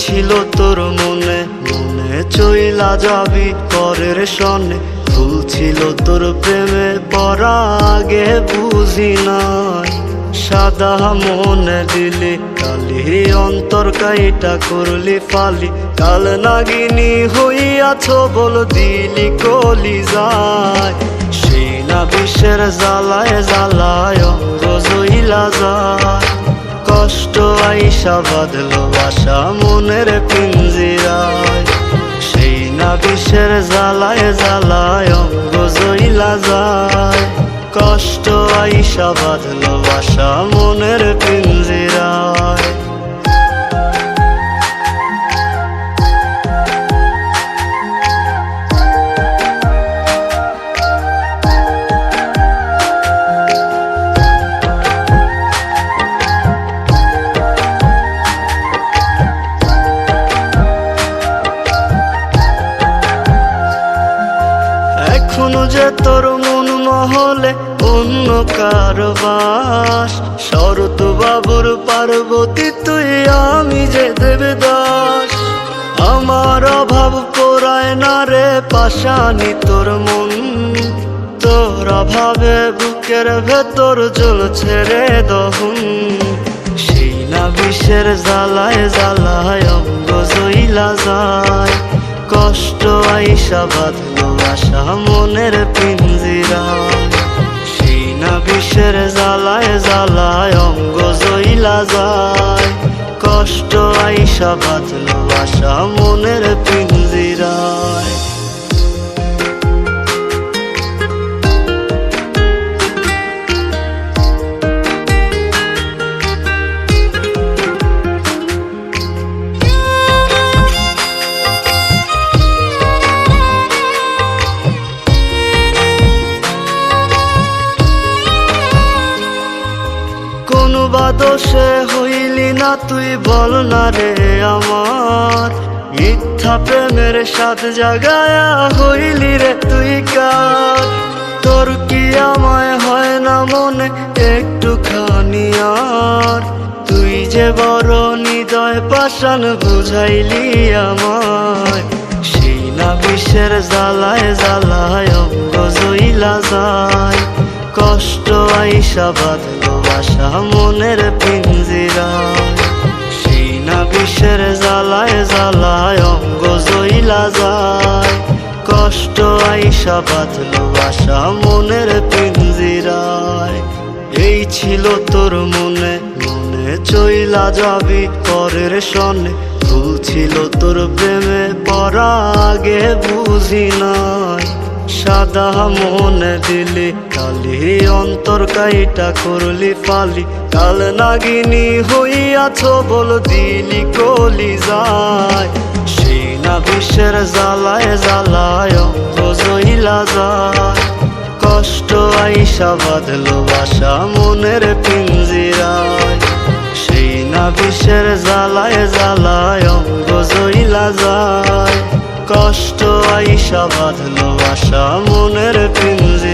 ছিল তোর মনে মনে চইলা যাবি পরের সনে। ভুল ছিল তোর প্রেমে পড়া আগে বুঝি নাই। সাদা মনে দিলি, কালি অন্তর কাইটা করলি ফালি। কাল নাগিনী হইয়াছ বল দিলি কলি যায় সেই না বিশ্বের জ্বালায় জ্বালায় অঙ্গ জইলা যায়। কষ্ট আইসা বাঁধলো বাসা মনের পিঞ্জিরায় সেই না বিশের জ্বালায় জ্বালায় অঙ্গ জইলা যায়। কষ্ট আইসা বাঁধলো বাসা মনের পিঞ্জিরায় তোর মন মহলে অন্য কারবাস শরত বাবুর পার্বতী, তুই আমি যে দেবদাস। আমার অভাব পোড়ায় না রে পাশানি তোর মন। তোর অভাবে বুকের ভেতর জ্বলছে রে দহন। সেই না বিষের জ্বালায় জ্বালায় অঙ্গ জইলা যায় কষ্ট আইসা বাঁধলো আশা মনের পিঞ্জিরা। সেই না বিষের জ্বালায় জ্বালায় অঙ্গ জইলা যায় কষ্ট আইসা বাঁচল, আশা কোন সে হইলি না, তুই বল না রে আমার। মিথ্যা প্রেমের সাথ জাগায়া হইলি রে তুই কার? তোর কি আমায় হয় না মনে? একটু খানি আর। তুই যে বড় নিদয় পাশান বুঝাইলি আমায়। সেই না বিশ্বের জ্বালায় জ্বালায় অঙ্গ জইলা যায়। কষ্ট আইসা বাঁধলো বাসা মনের পিঞ্জিরা। সেই না বিশ্বের জ্বালায় জ্বালায় অঙ্গ জইলা যায়। কষ্ট আইসা বাঁধলো বাসা মনের পিঞ্জিরায়। এই ছিল তোর মনে মনে চইলা যাবি পরের সনে। ভুল ছিল তোর প্রেমে পড়া আগে বুঝি নাই। সাদা মনে দিলি, কালি অন্তর কাইটা করলি পালি। কাল নাগিনী হইয়াছ বল দিলি কলি যায়। সেই না বিশ্বের জ্বালায় জ্বালায় জইলা যায়। কষ্ট আইসা বাঁধলো বাসা মনের পিঞ্জিরায়। সেই না বিশ্বের জ্বালায় জ্বালায় অঙ্গ জইলা যায়। কষ্ট আইসা বাঁধলো আশা মনের পিঞ্জিরায়